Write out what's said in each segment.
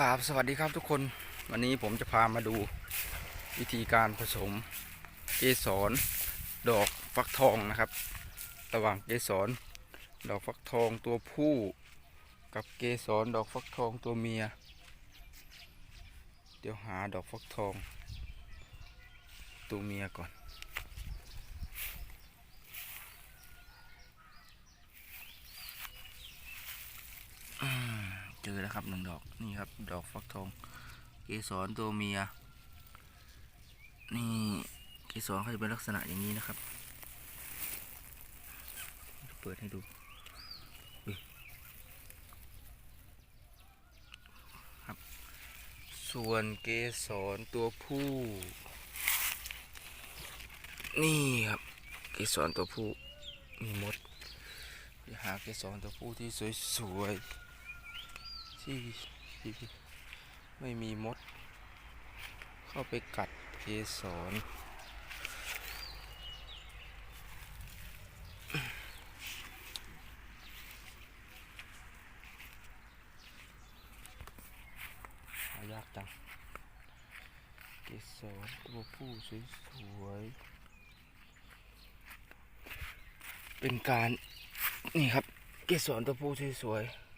กราบสวัสดีครับทุกคนวันนี้ผมจะพามาดูวิธีการผสมเกสรดอกฟักทองนะครับ ระหว่างเกสรดอกฟักทองตัวผู้กับเกสรดอกฟักทองตัวเมีย เดี๋ยวหาดอกฟักทอง ตัวเมียก่อน ครับหนึ่งดอกนี่ครับ ดอกฟักทอง เกสรตัวเมีย นี่เกสรเขาจะเป็นลักษณะอย่างนี้นะครับ เปิดให้ดูครับ ส่วนเกสรตัวผู้ นี่ครับ เกสรตัวผู้มีมดไปหาเกสรตัวผู้ที่สวยๆ ที่ที่ไม่มีมด เข้าไปกัดเกสรายากจัง เกสรตัวผู้สวยๆ เป็นการ นี่ครับ เกสรตัวผู้สวยๆ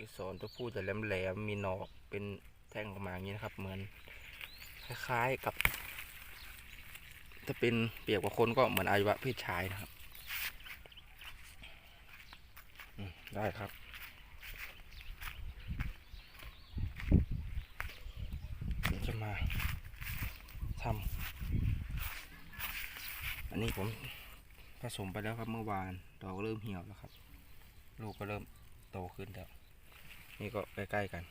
เกสรตัวผู้จะแหลมๆมีหนอกเป็นแท่งออกมาอย่างนี้นะครับ เหมือนคล้ายๆกับ ถ้าเป็นเปรียบกับคนก็เหมือนอวัยวะเพศชายนะครับได้ครับจะมาทำอันนี้ผมผสมไปแล้วครับเมื่อวานดอกเริ่มเหี่ยวแล้วครับ ลูกก็เริ่มโตขึ้นแล้ว นี่ก็ใกล้ๆกัน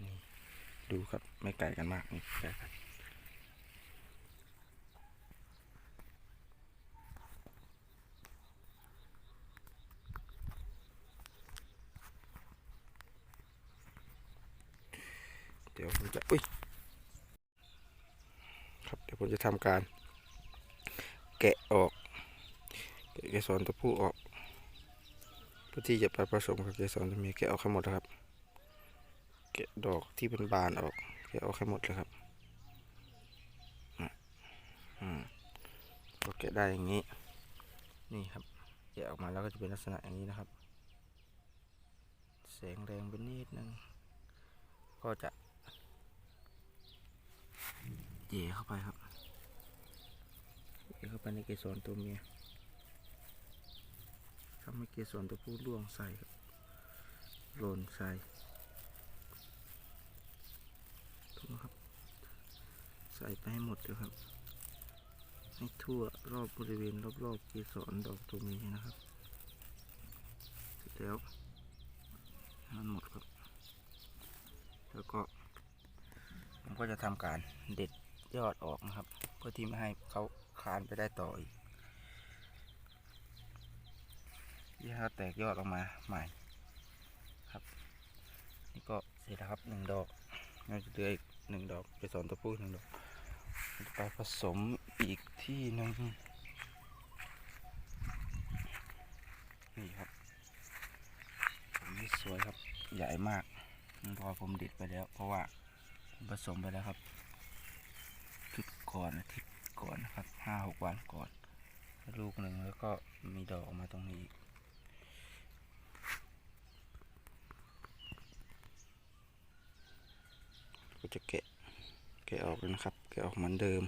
นี่ดูครับไม่ไกลกันมากนี่ใกล้กันเดี๋ยวผมจะอุ้ยครับเดี๋ยวผมจะทำการ แกะออก แกะเกสรตัวผู้ออก พื่อที่จะไปผสมกับเกสรตัวเมีแกะออกให้หมดนะครับแกะดอกที่เป็นบานออกแกะออกให้หมดเลยครับอะอืมก็แกะได้อย่างนี้ นี่ครับแกะออกมาแล้วก็จะเป็นลักษณะอย่างนี้นะครับแสงแรงไปนิดนึงก็จะเย่เข้าไปครับเย่เข้าไปในเกสรตัวเมีย ทำให้เกสรตัวผู้ร่วงใส่ครับหล่นใส่ถูกครับ ใส่ไปให้หมดเลยครับ ให้ทั่วรอบบริเวณรอบๆเกสรดอกตัวนี้นะครับเสร็จแล้วมันหมดครับ แล้วก็ผมก็จะทำการเด็ดยอดออกนะครับ เพื่อที่ไม่ให้เขาคานไปได้ต่ออีก ที่เขาแตกยอดออกมาใหม่ครับ นี่ก็เสร็จแล้วครับหนึ่งดอกเราจะเหลืออีกหนึ่งดอกไปสอนตัวผู้หนึ่งดอกไปผสมอีกที่หนึ่งนี่ครับผมนี่สวยครับใหญ่มากพอผมดิดไปแล้ว เพราะว่าผสมไปแล้วครับทิตย์ก่อนอาทิตย์ก่อนนะครับห้าหกวันก่อน ลูกหนึ่งแล้วก็มีดอกออกมาตรงนี้อีก จะแกะแกะออกเลยนะครับ แกะออกเหมือนเดิม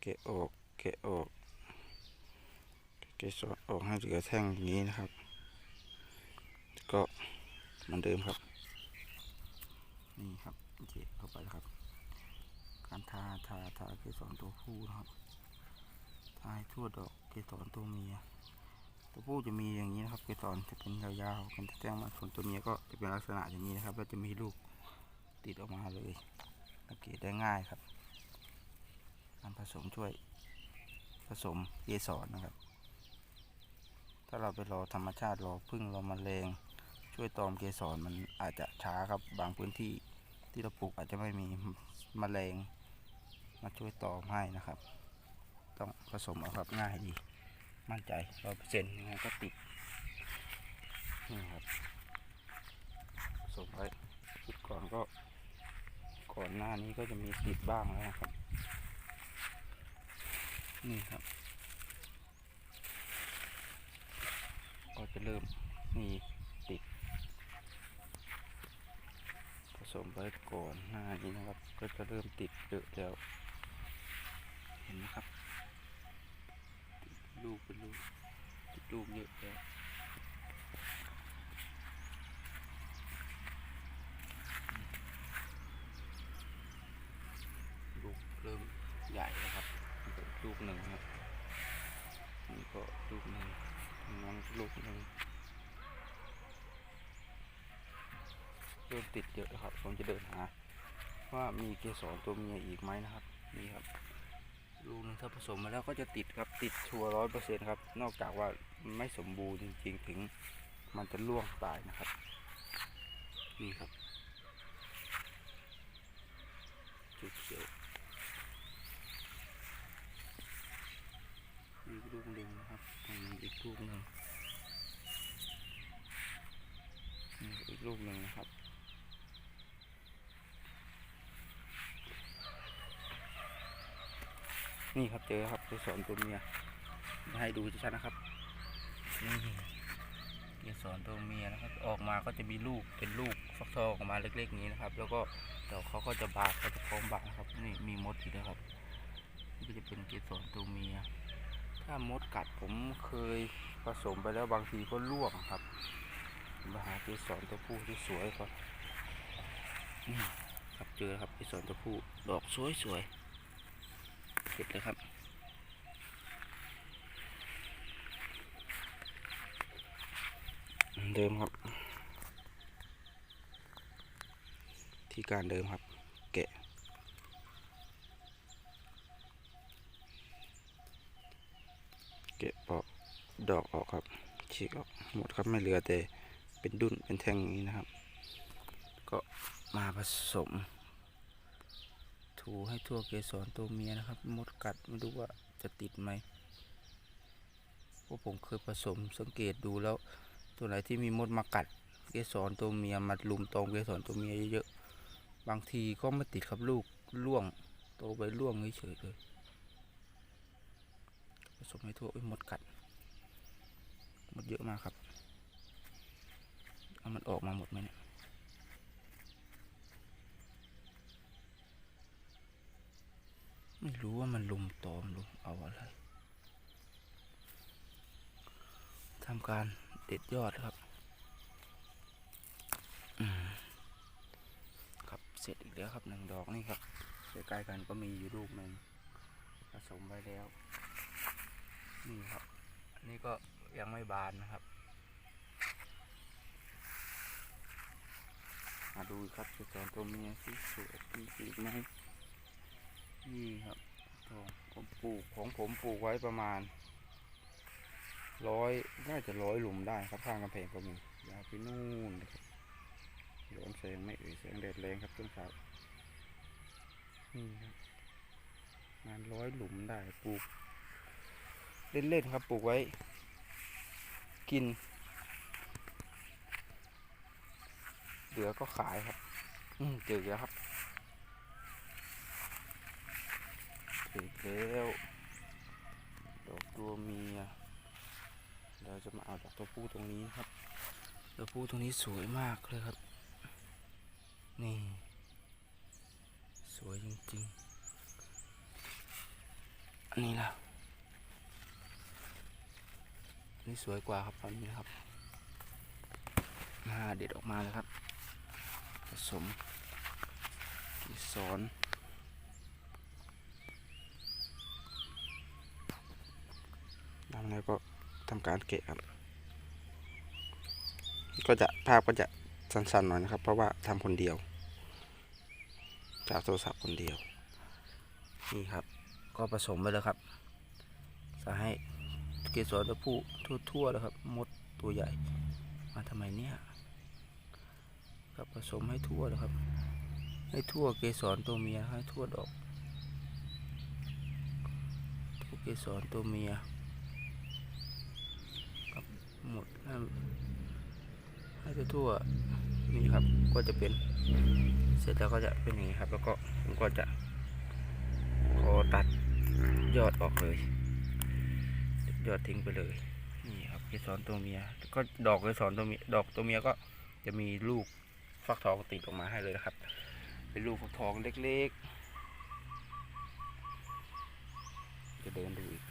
แกะออกแกะออกแกะสอดออกให้เหลือแท่งอย่างนี้นะครับ ก็เหมือนเดิมครับ นี่ครับโอเคเข้าไปแล้วครับ การทาทาทาเกสรตัวผู้นะครับทาให้ทั่วดอกเกสรตัวเมียตัวผู้จะมีอย่างนี้นะครับเกสรจะเป็นยาวๆเป็นแท่งมาส่วนตัวเมียก็จะเป็นลักษณะอย่างนี้นะครับ แล้วจะมีลูก ติดออกมาเลยสังเกตได้ง่ายครับการผสมช่วยผสมเกสรนะครับ ถ้าเราไปรอธรรมชาติรอพึ่งรอมแมลงช่วยตอมเกสรมันอาจจะช้าครับบางพื้นที่ที่เราปลูกอาจจะไม่มีมแมลงมาช่วยตอมให้นะครับ ต้องผสมเอาครับง่ายดี มั่นใจร้อยเปอร์เซ็นต์ยังไงก็ติดนี่ครับผสมไว้ก่อนก็ ก่อนหน้านี้ก็จะมีติดบ้างแล้วนะครับ นี่ครับ ก็จะเริ่มมีติดผสมไว้ก่อนหน้านี้นะครับ ก็จะเริ่มติดเยอะแล้ว เห็นไหมครับ ลูกเป็นลูกติดลูกเยอะแล้ว ลูกเริ่ม ใหญ่แล้วครับนี่ก็ลูกหนึ่งครับนี่ก็ลูกหนึ่งนั้นก็ลูกหนึ่งเริ่มติดเยอะแล้วครับผมจะเดินหา ว่ามีเกสรตัวเมียอีกไหมนะครับนี่ครับลูกนึงถ้าผสมมาแล้วก็จะติดครับติดชัวร้อยเปอร์เซ็นต์ครับ นอกจากว่าไม่สมบูรณ์จริงๆ ถึงมันจะล่วงตายนะครับ นี่ครับจุดเขียว อีกลูกหนึ่งนะครับตรงนี้อีกลูกหนึ่งนี่อีก ลูกหนึ่งนะครับ นี่ครับเจอครับเกสรตัวเมียมาให้ดูชัดๆนะครับนี่เกสรตัวเมียนะครับ ออกมาก็จะมีลูกเป็นลูกฟักทองออกมาเล็กๆนี้นะครับ แล้วก็เดี๋ยวเขาก็จะบานเขาจะพร้อมบานนะครับนี่มีมดอยู่ด้วครับนี่ก็จะเป็นเกสรตัวเมียถ้ามดกัดผมเคยผสมไปแล้วบางทีก็ร่วงครับ มาหาเกสรตัวผู้ที่สวยก่อนครับเจอครับเกสรตัวผู้ดอกสวยสวยๆเก็บเลยครับเดิมครับ ที่การเดิมครับ แกะเก็บออกดอกออกครับฉีกออกหมดครับไม่เหลือแต่ เป็นดุนเป็นแท่งอย่างนี้นะครับ ก็มาผสม ถูให้ทั่วเกสรตัวเมียนะครับ มดกัดไม่รู้ว่าจะติดไหมเพราะผมเคยผสมสังเกตดูแล้ว ตัวไหนที่มีมดมากัด เกสรตัวเมียมาลุมตอมเกสรตัวเมียเยอะๆบางทีก็ไม่ติดครับลูกล่วงโตไปล่วงเฉยๆเลยผสมให้ทั่วอุ้ยมดกัดมดเยอะมากครับามันออกมาหมดไหมเนี่ยไม่รู้ว่ามันลุมตอมลุมเอาอะไรทำการเด็ดยอดครับครับเสร็จอีกแล้วครับหนึ่งดอกนี่ครับใกล้ๆกันก็มีอยู่ลูกหนึ่งผสมไว้แล้ว นี่ครับอันนี้ก็ยังไม่บานนะครับาดูครับเกสรตัวเมียที่สวยมีสีกไหมนี่ครับผมปลูกของผมปลูกไว้ประมาณร้อยน่าจะร้อยหลุมได้ครับข้างกำแพงก็มียาวไปนู่นนะครับย้อนแสงไม่เอ่ยแสงแดดแรงครับต้นสาวนี่ครับประมาณร้อยหลุมได้ปลูก เล่นๆครับปลูกไว้ กิน เหลือก็ขายครับ อืมเจอแล้วครับเจอแล้วดอกตัวเมียเราจะมาเอาดอกตัวผู้ตรงนี้ครับ ตัวผู้ตรงนี้สวยมากเลยครับ นี่ สวยจริงๆ อันนี้ล่ะนี่สวยกว่าครับตอนนี้นะครับมาเด็ดออกมาเลยครับ สมกีสอนทำแล้วก็ทำการเกะครับก็จะภาพก็จะสั้นๆหน่อยนะครับ เพราะว่าทำคนเดียว จากโทรศัพท์คนเดียว นี่ครับ ก็ผสมไปเลยครับ จะให้เกสรตัวผู้ทั่วๆแล้วครับ มดตัวใหญ่ มาทำไมเนี่ย ครับ ผสมให้ทั่วแล้วครับ ให้ทั่วเกสรตัวเมียให้ทั่วดอกทั่วเกสรตัวเมียครับหมดให้ให้ทั่วนี่ครับก็จะเป็นเสร็จแล้วก็จะเป็นอย่างนี้ครับ แล้วก็ผมก็จะขอตัดยอดออกเลย ยอดทิ้งไปเลยนี่ครับเกสรตัวเมียก็ดอกเกสรตัวเมียดอกตัวเมียก็จะมีลูก ฟักทองติดออกมาให้เลยนะครับ เป็นลูกฟักทองเล็กๆ จะเดินดูอีก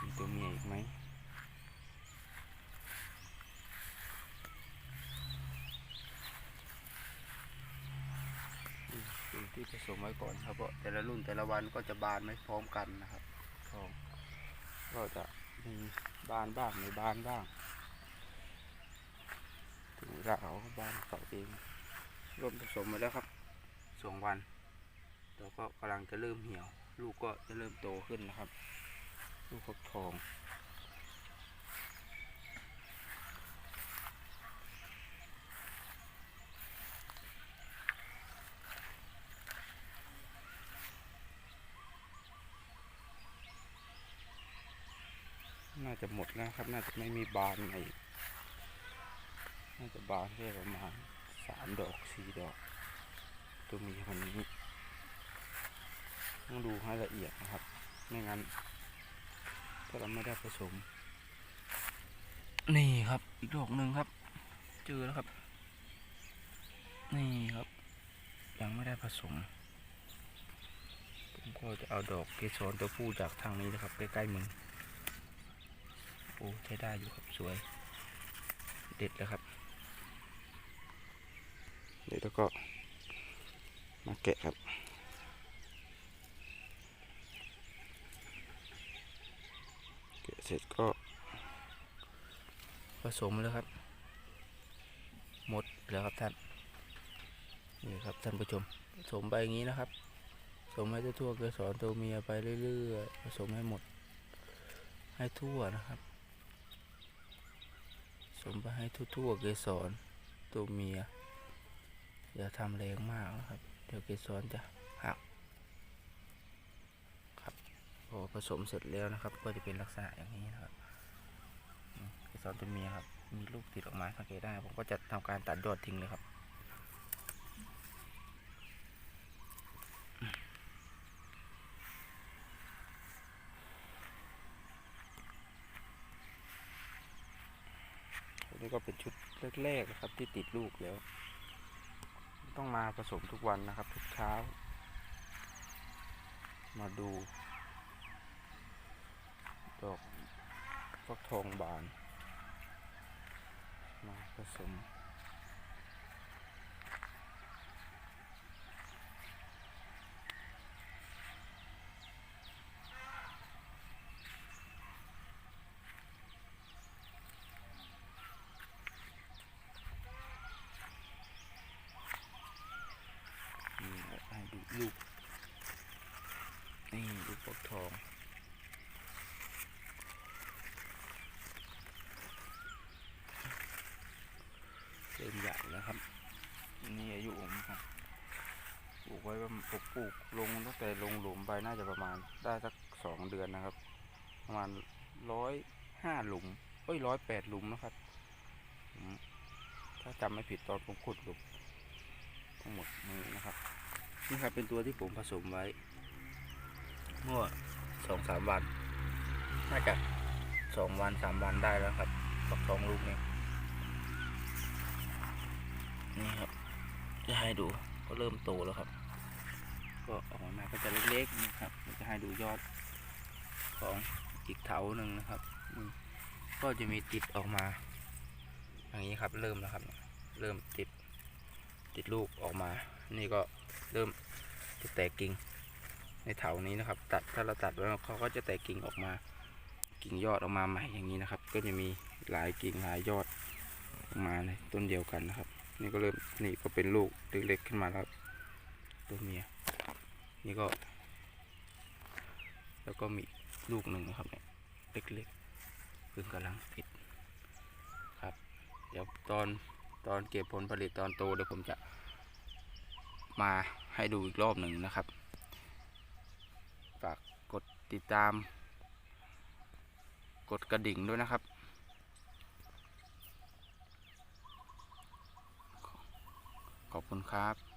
มีตัวเมียอีกไหมสิ่งที่ผสมไว้ก่อนครับเพราะแต่ละรุ่นแต่ละวันก็จะบานไม่พร้อมกันนะครับทองก็จะมีบานบ้างไม่บานบ้าง ราเอาบานเขาเองริ่มผสมมาแล้วครับสองวันแล้วก็กำลังจะเริ่มเหี่ยว ลูกก็จะเริ่มโตขึ้นนะครับ ลูกฟักทองน่าจะหมดแล้วครับ น่าจะไม่มีบานอีก น่าจะบานแค่ประมาณสามดอกสี่ดอก ตัวมีคนนี้ต้องดูให้ละเอียดนะครับ ไม่งั้น ถ้าเราไม่ได้ผสม นี่ครับอีกดอกหนึ่งครับ เจอแล้วครับ นี่ครับ ยังไม่ได้ผสมผมก็จะเอาดอกเกสรตัวผู้จากทางนี้นะครับ ใกล้ๆมือโอ้ใช้ได้อยู่ครับสวย เด็ดแล้วครับ ก็มาแกะครับ แกะเสร็จก็ ผสมแล้วครับ หมดแล้วครับท่านนี่ครับท่านผู้ชมผสมไปอย่างนี้นะครับผสมให้ทั่วเกสรตัวเมียไปเรื่อยๆผสมให้หมด ให้ทั่วนะครับผสมไปให้ทั่วๆเกสรตัวเมีย อย่าทำแรงมากนะครับ เดี๋ยวเกสรจะหักครับพอผสมเสร็จแล้วนะครับ ก็จะเป็นลักษณะอย่างนี้นะครับเกสรตัวเมียครับ มีลูกติดออกมาสังเกตได้ผมก็จะทำการตัดยอดทิ้งเลยครับอันนี้ก็เป็นชุดแรกๆนะครับที่ติดลูกแล้ว ต้องมาผสมทุกวันนะครับ ทุกเช้า มาดู ดอกฟักทองบาน มาผสม นี่ครับให้ดูลูก นี่ลูกฟักทอง เริ่มใหญ่แล้วครับ นี่อายุผมครับปลูกไว้ว่า ผมปลูกลงตั้งแต่ลงหลุมไปน่าจะประมาณได้สักสองเดือนนะครับ ประมาณร้อยห้าหลุมเอ้ยร้อยแปดหลุมนะครับ ถ้าจำไม่ผิดตอนผมขุดหลุมทั้งหมดนี้นะครับ นี่ครับเป็นตัวที่ผมผสมไว้ เมื่อสองสามวัน น่าจะสองวันสามวันได้แล้วครับฟักทองลูกนี้นี่ครับจะให้ดูก็เริ่มโตแล้วครับ ก็ออกมาก็จะเล็กๆนะครับจะให้ดูยอดของอีกเถาหนึ่งนะครับก็จะมีติดออกมา อย่างนี้ครับเริ่มแล้วครับ เริ่มติดติดลูกออกมา นี่ก็เริ่มจะแตกกิ่งในเถานี้นะครับ ตัดถ้าเราตัดแล้วเขาก็จะแตกกิ่งออกมา กิ่งยอดออกมาใหม่อย่างนี้นะครับ ก็จะมีหลายกิ่งหลายยอดออกมาในต้นเดียวกันนะครับ นี่ก็เริ่มนี่ก็เป็นลูกเล็กๆขึ้นมาแล้วตัวเมีย นี่ก็ แล้วก็มีลูกหนึ่งนะครับเนี่ยเล็กๆเพิ่งกำลังติดครับ เดี๋ยวตอนตอนเก็บผลผลิตตอนโตเดี๋ยวผมจะมาให้ดูอีกรอบหนึ่งนะครับ ฝากกดติดตาม กดกระดิ่งด้วยนะครับ ขอบคุณครับ